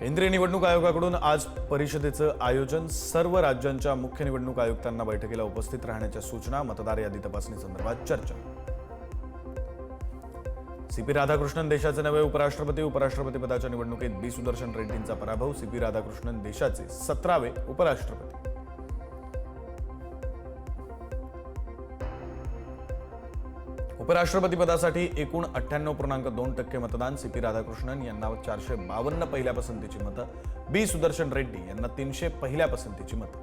केंद्रीय निवडणूक आयोगाकडून आज परिषदेचं आयोजन. सर्व राज्यांच्या मुख्य निवडणूक आयुक्तांना बैठकीला उपस्थित राहण्याच्या सूचना मतदार यादी तपासणी संदर्भात चर्चा. सीपी राधाकृष्णन देशाचे नवे उपराष्ट्रपती उपराष्ट्रपती पदाच्या निवडणुकीत बी सुदर्शन रेड्डींचा पराभव सीपी राधाकृष्णन देशाचे सतरावे उपराष्ट्रपती. उपराष्ट्रपती पदासाठी एकूण अठ्ठ्याण्णव पूर्णांक दोन टक्के मतदान सीपी राधाकृष्णन यांना चारशे बावन्न पहिल्या पसंतीची मतं. बी सुदर्शन रेड्डी यांना तीनशे पहिल्या पसंतीची मतं.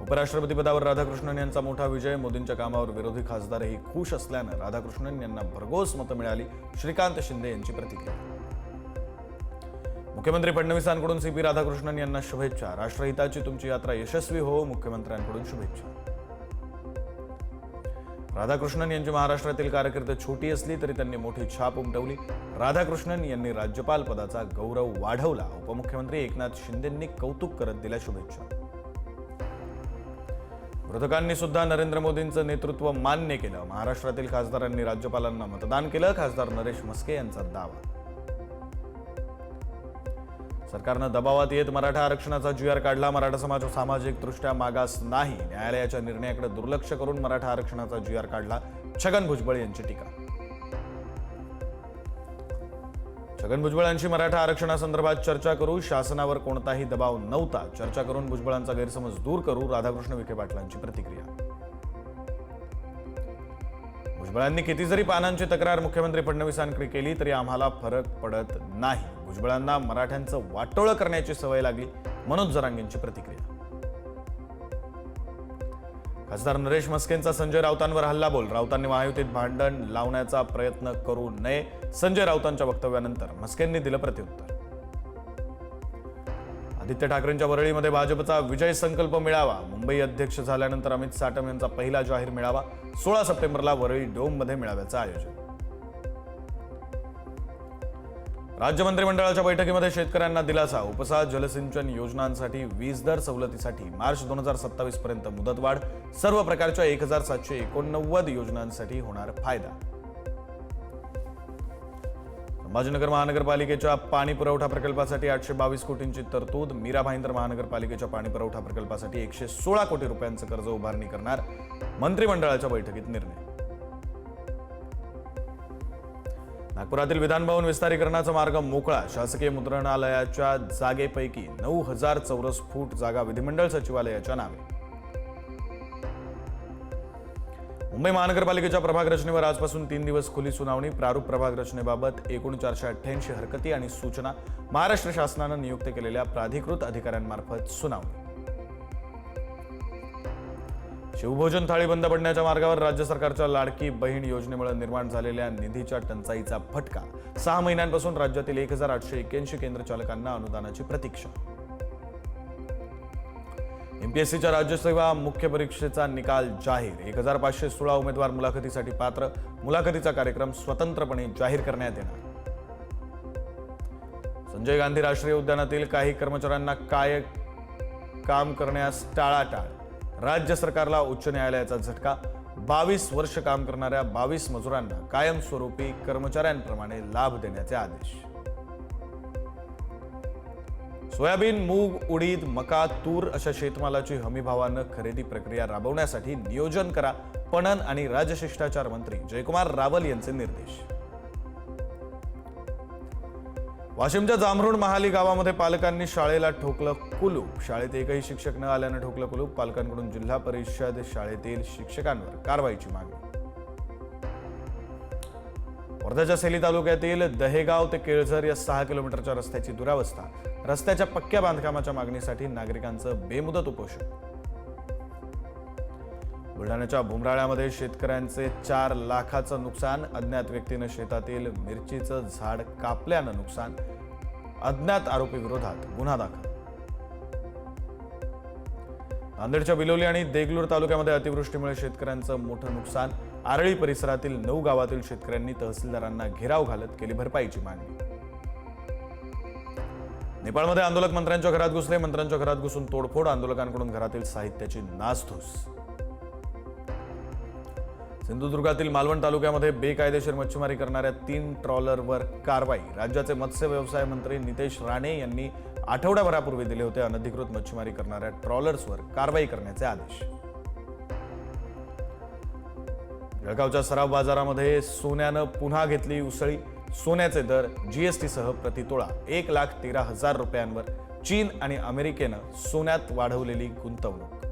उपराष्ट्रपती पदावर राधाकृष्णन यांचा मोठा विजय मोदींच्या कामावर विरोधी खासदारही खुश असल्यानं राधाकृष्णन यांना भरघोस मतं मिळाली श्रीकांत शिंदे यांची प्रतिक्रिया. मुख्यमंत्री फडणवीसांकडून सीपी राधाकृष्णन यांना शुभेच्छा. राष्ट्रहिताची तुमची यात्रा यशस्वी हो मुख्यमंत्र्यांकडून शुभेच्छा. राधाकृष्णन यांची महाराष्ट्रातील कारकीर्द छोटी असली तरी त्यांनी मोठी छाप उमटवली. राधाकृष्णन यांनी राज्यपाल पदाचा गौरव वाढवला. उपमुख्यमंत्री एकनाथ शिंदेंनी कौतुक करत दिल्या शुभेच्छा. विरोधकांनी सुद्धा नरेंद्र मोदींचं नेतृत्व मान्य केलं. महाराष्ट्रातील खासदारांनी राज्यपालांना मतदान केलं. खासदार नरेश मस्के यांचा दावा. सरकारनं दबावात येत मराठा आरक्षणाचा जुयार काढला. मराठा समाज सामाजिकदृष्ट्या मागास नाही. न्यायालयाच्या निर्णयाकडे दुर्लक्ष करून मराठा आरक्षणाचा जुयार काढला. छगन भुजबळ यांची टीका. छगन भुजबळ यांची मराठा आरक्षणासंदर्भात चर्चा करू. शासनावर कोणताही दबाव नव्हता. चर्चा करून भुजबळांचा गैरसमज दूर करू. राधाकृष्ण विखे पाटलांची प्रतिक्रिया. भुजबळांनी किती जरी पानांची तक्रार मुख्यमंत्री फडणवीसांकडे केली तरी आम्हाला फरक पडत नाही. भुजबळांना मराठ्यांचं वाटोळं करण्याची सवय लागली मनोज जरांगेंची प्रतिक्रिया. खासदार नरेश मस्केंचा संजय राऊतांवर हल्ला बोल राऊतांनी महायुतीत भांडण लावण्याचा प्रयत्न करू नये संजय राऊतांच्या वक्तव्यानंतर मस्केंनी दिलं प्रत्युत्तर. आदित्य ठाकरेंच्या वरळीमध्ये भाजपचा विजय संकल्प मिळावा मुंबई अध्यक्ष झाल्यानंतर अमित साटम यांचा पहिला जाहीर मिळावा सोळा सप्टेंबरला वरळी डोममध्ये मिळाव्याचं आयोजन. राज्य मंत्रिमंडळाच्या बैठकीमध्ये शेतकऱ्यांना दिलासा उपसा जलसिंचन योजनांसाठी वीज दर सवलतीसाठी मार्च दोन हजार सत्तावीस पर्यंत मुदतवाढ सर्व प्रकारच्या एक हजार सातशे एकोणनव्वद योजनांसाठी होणार फायदा. संभाजीनगर महानगरपालिकेच्या पाणी पुरवठा प्रकल्पासाठी आठशे बावीस कोटींची तरतूद मीरा भाईंदर महानगरपालिकेच्या पाणी पुरवठा प्रकल्पासाठी एकशे सोळा कोटी रुपयांचं कर्ज उभारणी करणार मंत्रिमंडळाच्या बैठकीत निर्णय. नागपुरातील विधानभवन विस्तारीकरणाचा मार्ग मोकळा. शासकीय मुद्रणालयाच्या जागेपैकी नऊ हजार चौरस फूट जागा विधिमंडळ सचिवालयाच्या नावे. मुंबई महानगरपालिकेच्या प्रभाग रचनेवर आजपासून तीन दिवस खुली सुनावणी. प्रारूप प्रभाग रचनेबाबत एकूण चारशे अठ्ठ्याऐंशी हरकती आणि सूचना महाराष्ट्र शासनानं नियुक्त केलेल्या प्राधिकृत अधिकाऱ्यांमार्फत सुनावणी. शिवभोजन थाळी बंद पडण्याच्या मार्गावर राज्य सरकारच्या लाडकी बहीण योजनेमुळे निर्माण झालेल्या निधीच्या टंचाईचा फटका. सहा महिन्यांपासून राज्यातील एक हजार आठशे एक्क्याऐंशी केंद्र चालकांना अनुदानाची प्रतीक्षा. एमपीएससीच्या राज्यसेवा मुख्य परीक्षेचा निकाल जाहीर. एक हजार पाचशे सोळा उमेदवार मुलाखतीसाठी पात्र. मुलाखतीचा कार्यक्रम स्वतंत्रपणे जाहीर करण्यात येणार. संजय गांधी राष्ट्रीय उद्यानातील काही कर्मचाऱ्यांना काय काम करण्यास टाळाटाळ? राज्य सरकारला उच्च न्यायालयाचा झटका. बावीस वर्ष काम करणाऱ्या बावीस मजुरांना कायमस्वरूपी कर्मचाऱ्यांप्रमाणे लाभ देण्याचे आदेश. सोयाबीन मूग उडीद मका तूर अशा शेतमालाची हमीभावानं खरेदी प्रक्रिया राबवण्यासाठी नियोजन करा. पणन आणि राजशिष्टाचार मंत्री जयकुमार रावल यांचे निर्देश. वाशिमच्या जांभरुण महाली गावामध्ये पालकांनी शाळेला ठोकलं कुलूप. शाळेत एकही शिक्षक न आल्यानं ठोकलं कुलूप. पालकांकडून जिल्हा परिषद शाळेतील शिक्षकांवर कारवाईची मागणी. वर्ध्याच्या सेली तालुक्यातील दहेगाव ते केळझर या सहा किलोमीटरच्या रस्त्याची दुरावस्था. रस्त्याच्या पक्क्या बांधकामाच्या मागणीसाठी नागरिकांचं बेमुदत उपोषण. बुलढाण्याच्या भुमराळ्यामध्ये शेतकऱ्यांचे चार लाखाचं नुकसान अज्ञात व्यक्तीनं शेतातील मिरचीचं झाड कापल्यानं नुकसान. अज्ञात आरोपी विरोधात गुन्हा दाखल. नांदेडच्या बिलोली आणि देगलूर तालुक्यामध्ये अतिवृष्टीमुळे शेतकऱ्यांचं मोठं नुकसान. आरळी परिसरातील नऊ गावातील शेतकऱ्यांनी तहसीलदारांना घेराव घालत केली भरपाईची मागणी. नेपाळमध्ये आंदोलक मंत्र्यांच्या घरात घुसले. मंत्र्यांच्या घरात घुसून तोडफोड. आंदोलकांकडून घरातील साहित्याची नासधूस. सिंधुदुर्गातील मालवण तालुक्यामध्ये बेकायदेशीर मच्छीमारी करणाऱ्या तीन ट्रॉलरवर कारवाई. राज्याचे मत्स्य व्यवसाय मंत्री नितेश राणे यांनी आठवड्याभरापूर्वी दिले होते अनधिकृत मच्छीमारी करणाऱ्या ट्रॉलर्सवर कारवाई करण्याचे आदेश. जळगावच्या सराव बाजारामध्ये सोन्यानं पुन्हा घेतली उसळी. सोन्याचे दर जीएसटीसह प्रतितोळा एक लाख तेरा हजार रुपयांवर चीन आणि अमेरिकेनं सोन्यात वाढवलेली गुंतवणूक.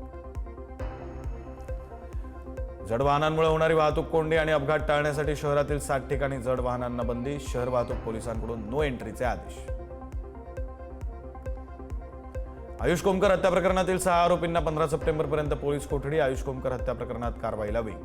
जड वाहनांमुळे होणारी वाहतूक कोंडी आणि अपघात टाळण्यासाठी शहरातील सात ठिकाणी जड वाहनांना बंदी शहर वाहतूक पोलिसांकडून नो एंट्रीचे आदेश. आयुष कोमकर हत्या प्रकरणातील सहा आरोपींना पंधरा सप्टेंबरपर्यंत पोलीस कोठडी आयुष कोमकर हत्या प्रकरणात कारवाईला वेग.